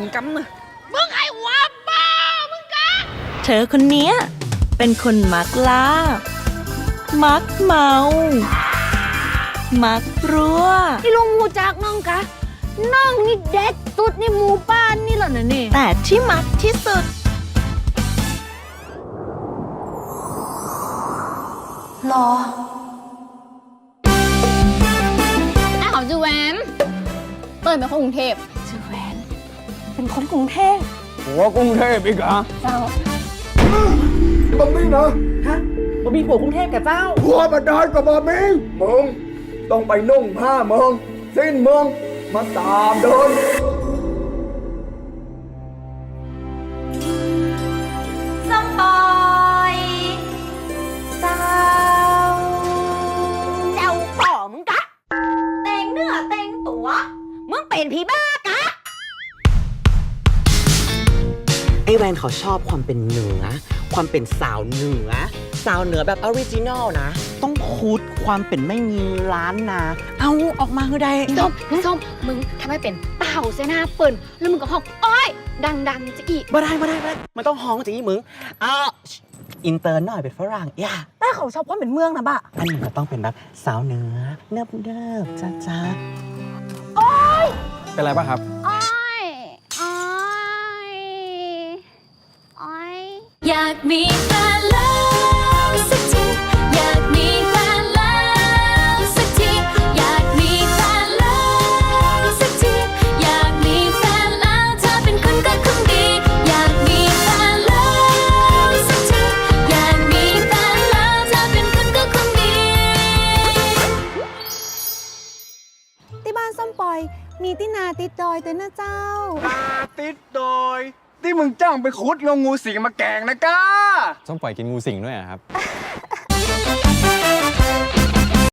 นกำนะมึงไอ้หัวบ้ามึงกะเธอคนเนี้ยเป็นคนมักล่า มักเมา มักรั้วที่ลุงมูจากน้องกะน้องนี่เด็ดสุดในหมู่บ้านนี่เหรอนะนี่แต่ที่มักที่สุด รอไอ้หอมจูแวนเต้ยเป็นคนกรุงเทพชื่อแหวน เป็นคนกรุงเทพหัวกรุงเทพอีกเหรอเจ้าบะมี่นะฮะบ่มีผัวกรุงเทพกับเจ้า หัวบันดาลกับบะมี่มึงต้องไปนุ่งผ้าเมืองสิ้นเมืองมาตามเดินสปอยเจ้าเจ้า ไอแวนเขาชอบความเป็นเหนือ ความเป็นสาวเหนือ สาวเหนือแบบออริจินอลนะ ต้องคูดความเป็นไม่มีร้านนา เอาออกมาคือใดส้มส้มมึงทำให้เป็นเต่าเสนาเปิ่นแล้วมึงก็ห้องอ้อยดังๆจะอีกบ่ได้บ่ได้บ่ได้มันต้องฮ้องจีมึงอ้าวอินเตอร์หน่อยเป็นฝรั่งอย่าแต่เขาชอบความเป็นเมืองนะบะอันนี้มันต้องเป็นแบบสาวเหนือเนิบเนิบจ้าจ้าเป็นไรป่ะครับ อ้อยอ้อยอ้อย อยากมีแฟนแล้วสักที อยากมีแฟนแล้วสักที อยากมีแฟนแล้วสักที อยากมีแฟนแล้วถ้าเป็นคุณก็คงดี อยากมีแฟนแล้วสักที อยากมีแฟนแล้วถ้าเป็นคุณก็คงดี ที่บ้านส้มปอย มีตินาติดดอยเต้นนะเจ้าติดโด ที่มึงจ้างไปขุดงงูสิงมาแกงนะก้า ต้องปล่อยกินงูสิงด้วยเหรครับ